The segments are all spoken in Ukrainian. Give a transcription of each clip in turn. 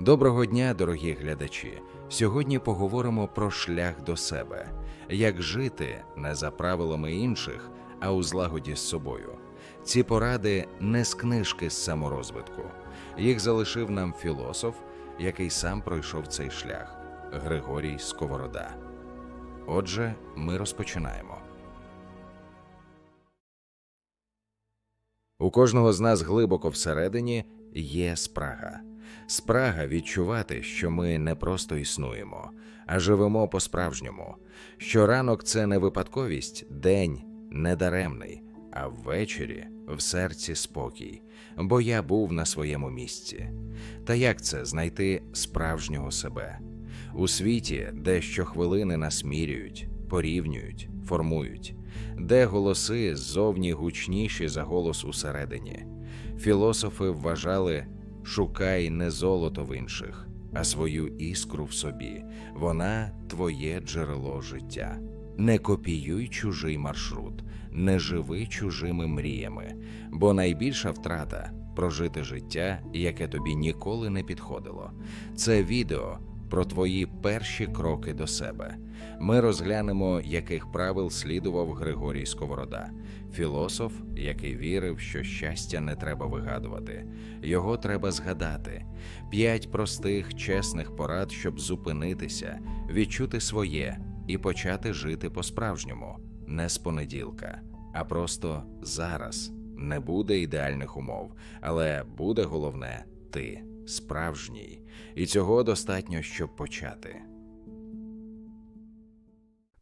Доброго дня, дорогі глядачі! Сьогодні поговоримо про шлях до себе, як жити не за правилами інших, а у злагоді з собою. Ці поради не з книжки з саморозвитку. Їх залишив нам філософ, який сам пройшов цей шлях Григорій Сковорода. Отже, ми розпочинаємо. У кожного з нас глибоко всередині є спрага. Спрага відчувати, що ми не просто існуємо, а живемо по-справжньому. Що ранок це не випадковість, день недаремний, а ввечері в серці спокій, бо я був на своєму місці. Та як це знайти справжнього себе? У світі, де щохвилини нас міряють, порівнюють, формують, де голоси ззовні гучніші за голос усередині. Філософи вважали шукай не золото в інших, а свою іскру в собі. Вона твоє джерело життя. Не копіюй чужий маршрут, не живи чужими мріями, бо найбільша втрата прожити життя, яке тобі ніколи не підходило. Це відео про твої перші кроки до себе. Ми розглянемо, яких правил слідував Григорій Сковорода, філософ, який вірив, що щастя не треба вигадувати, його треба згадати. П'ять простих, чесних порад, щоб зупинитися, відчути своє і почати жити по-справжньому, не з понеділка, а просто зараз. Не буде ідеальних умов, але буде головне ти справжній, і цього достатньо, щоб почати.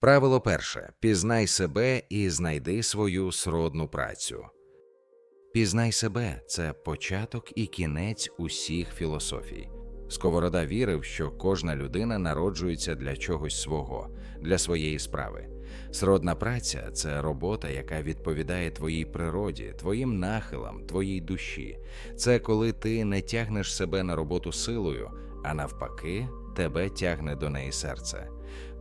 Правило перше: пізнай себе і знайди свою сродну працю. Пізнай себе це початок і кінець усіх філософій. Сковорода вірив, що кожна людина народжується для чогось свого, для своєї справи. Сродна праця це робота, яка відповідає твоїй природі, твоїм нахилам, твоїй душі. Це коли ти не тягнеш себе на роботу силою, а навпаки, тебе тягне до неї серце.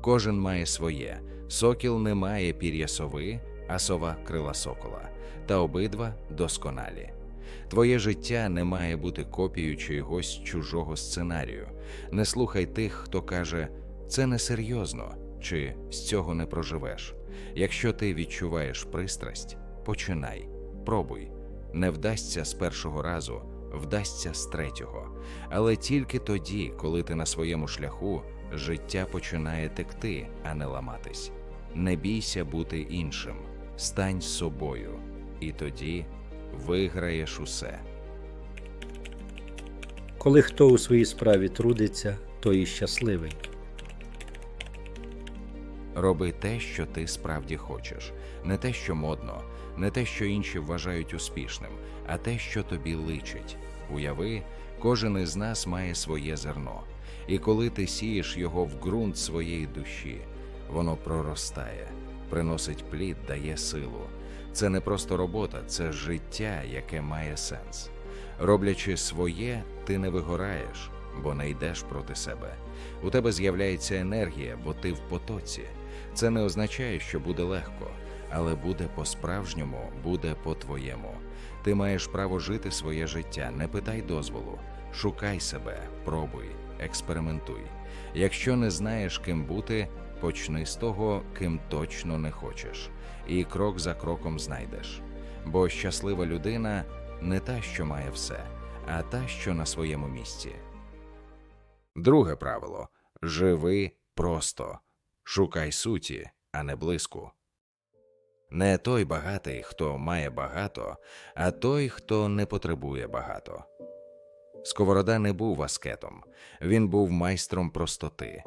Кожен має своє. Сокіл не має пір'я сови, а сова крила сокола, та обидва досконалі. Твоє життя не має бути копією чогось чужого сценарію. Не слухай тих, хто каже, це несерйозно чи з цього не проживеш. Якщо ти відчуваєш пристрасть, починай, пробуй. Не вдасться з першого разу, вдасться з третього. Але тільки тоді, коли ти на своєму шляху, життя починає текти, а не ламатись. Не бійся бути іншим, стань собою, і тоді виграєш усе. Коли хто у своїй справі трудиться, той і щасливий. Роби те, що ти справді хочеш, не те, що модно, не те, що інші вважають успішним, а те, що тобі личить. Уяви, кожен із нас має своє зерно, і коли ти сієш його в ґрунт своєї душі, воно проростає, приносить плід, дає силу. Це не просто робота, це життя, яке має сенс. Роблячи своє, ти не вигораєш, бо не йдеш проти себе. У тебе з'являється енергія, бо ти в потоці. Це не означає, що буде легко, але буде по-справжньому, буде по-твоєму. Ти маєш право жити своє життя, не питай дозволу, шукай себе, пробуй, експериментуй. Якщо не знаєш, ким бути, почни з того, ким точно не хочеш, і крок за кроком знайдеш. Бо щаслива людина не та, що має все, а та, що на своєму місці. Друге правило живи просто. Шукай суті, а не блиску. Не той багатий, хто має багато, а той, хто не потребує багато. Сковорода не був аскетом, він був майстром простоти.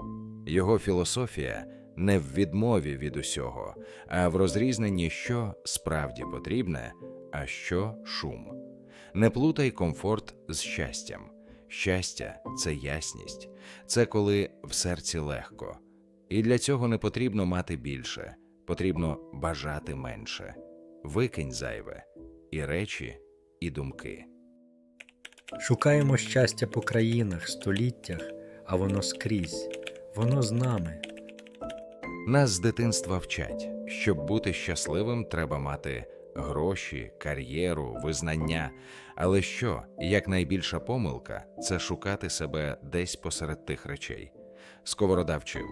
Його філософія не в відмові від усього, а в розрізненні, що справді потрібне, а що шум. Не плутай комфорт з щастям. Щастя це ясність, це коли в серці легко. І для цього не потрібно мати більше, потрібно бажати менше. Викинь зайве і речі, і думки. Шукаємо щастя по країнах, століттях, а воно скрізь, воно з нами. Нас з дитинства вчать, щоб бути щасливим, треба мати гроші, кар'єру, визнання. Але що, як найбільша помилка це шукати себе десь посеред тих речей. Сковорода вчив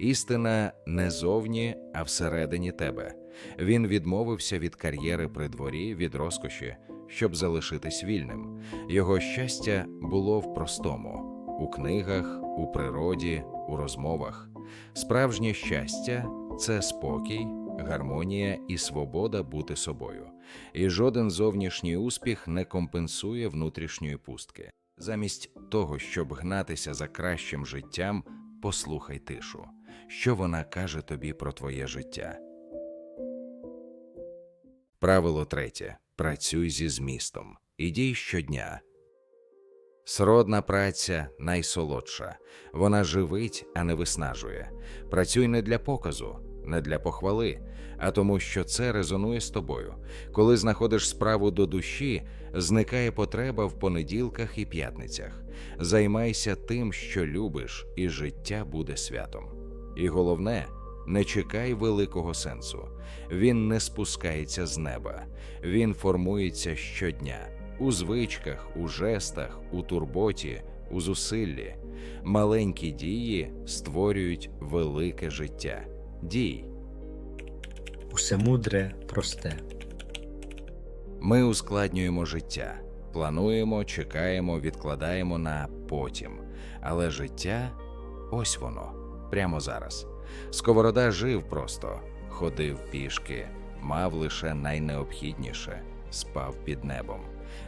істина не зовні, а всередині тебе. Він відмовився від кар'єри при дворі, від розкоші, щоб залишитись вільним. Його щастя було в простому у книгах, у природі, у розмовах. Справжнє щастя це спокій, гармонія і свобода бути собою. І жоден зовнішній успіх не компенсує внутрішньої пустки. Замість того, щоб гнатися за кращим життям, послухай тишу, що вона каже тобі про твоє життя. Правило третє. Працюй зі змістом. І дій щодня. Сродна праця найсолодша. Вона живить, а не виснажує. Працюй не для показу, не для похвали, а тому, що це резонує з тобою. Коли знаходиш справу до душі, зникає потреба в понеділках і п'ятницях. Займайся тим, що любиш, і життя буде святом. І головне, не чекай великого сенсу. Він не спускається з неба, він формується щодня у звичках, у жестах, у турботі, у зусиллі. Маленькі дії створюють велике життя. Дій. Усе мудре, просте. Ми ускладнюємо життя, плануємо, чекаємо, відкладаємо на потім. Але життя ось воно, прямо зараз. Сковорода жив просто, ходив пішки, мав лише найнеобхідніше, спав під небом.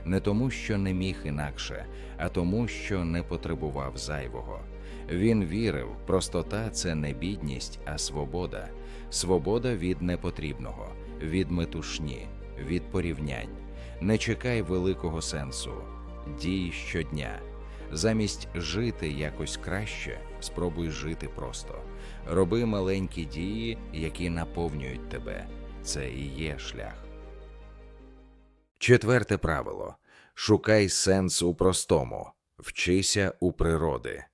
Не тому, що не міг інакше, а тому, що не потребував зайвого. Він вірив, простота це не бідність, а свобода. Свобода від непотрібного, від метушні, від порівнянь. Не чекай великого сенсу, дій щодня. Замість жити якось краще, спробуй жити просто. Роби маленькі дії, які наповнюють тебе. Це і є шлях. Четверте правило: шукай сенс у простому, вчися у природи.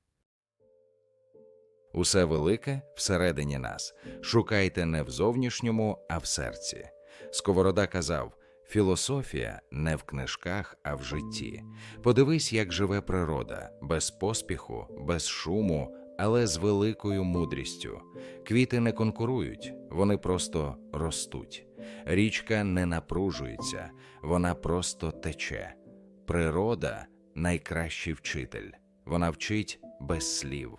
Усе велике всередині нас. Шукайте не в зовнішньому, а в серці. Сковорода казав: філософія не в книжках, а в житті. Подивись, як живе природа, без поспіху, без шуму, але з великою мудрістю. Квіти не конкурують, вони просто ростуть. Річка не напружується, вона просто тече. Природа найкращий вчитель. Вона вчить без слів.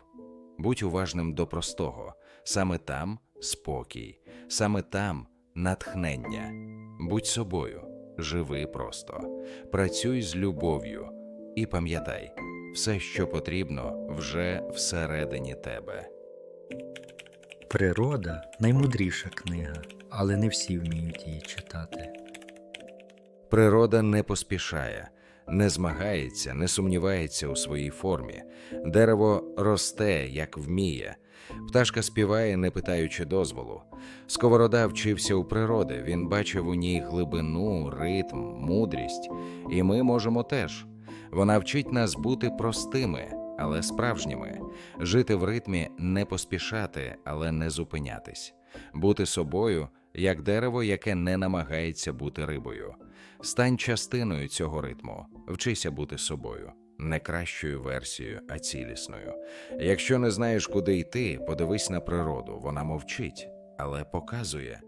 Будь уважним до простого. Саме там спокій, саме там натхнення. Будь собою, живи просто, працюй з любов'ю і пам'ятай, все, що потрібно, вже всередині тебе. Природа наймудріша книга, але не всі вміють її читати. Природа не поспішає, не змагається, не сумнівається у своїй формі. Дерево росте, як вміє. Пташка співає, не питаючи дозволу. Сковорода вчився у природи, він бачив у ній глибину, ритм, мудрість, і ми можемо теж. Вона вчить нас бути простими, але справжніми, жити в ритмі, не поспішати, але не зупинятись, бути собою, як дерево, яке не намагається бути рибою. Стань частиною цього ритму, вчися бути собою, не кращою версією, а цілісною. Якщо не знаєш, куди йти, подивись на природу, вона мовчить, але показує.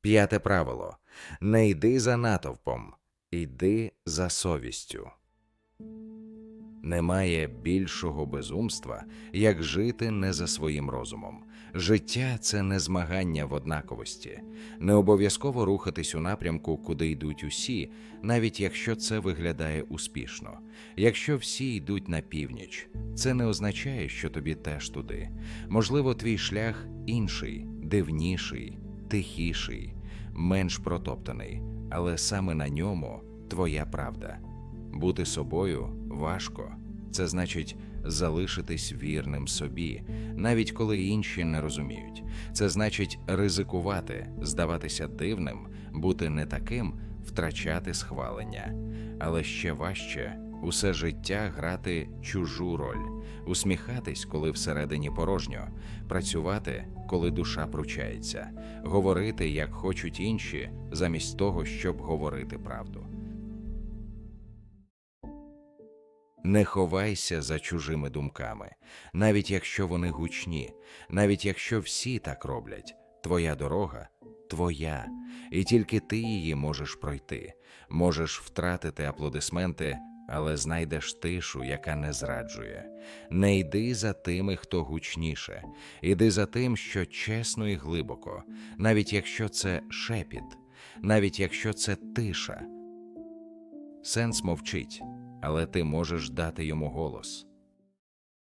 П'яте правило: не йди за натовпом, йди за совістю. Немає більшого безумства, як жити не за своїм розумом. Життя це не змагання в однаковості, не обов'язково рухатись у напрямку, куди йдуть усі, навіть якщо це виглядає успішно. Якщо всі йдуть на північ, це не означає, що тобі теж туди. Можливо, твій шлях інший, дивніший, тихіший, менш протоптаний, але саме на ньому твоя правда. Бути собою важко. Це значить залишитись вірним собі, навіть коли інші не розуміють. Це значить ризикувати, здаватися дивним, бути не таким, втрачати схвалення. Але ще важче Усе життя грати чужу роль, усміхатись, коли всередині порожньо, працювати, коли душа пручається, говорити, як хочуть інші, замість того, щоб говорити правду. Не ховайся за чужими думками, навіть якщо вони гучні, навіть якщо всі так роблять. Твоя дорога твоя, і тільки ти її можеш пройти. Можеш втратити аплодисменти, але знайдеш тишу, яка не зраджує. Не йди за тими, хто гучніше, іди за тим, що чесно і глибоко, навіть якщо це шепіт, навіть якщо це тиша. Сенс мовчить, але ти можеш дати йому голос.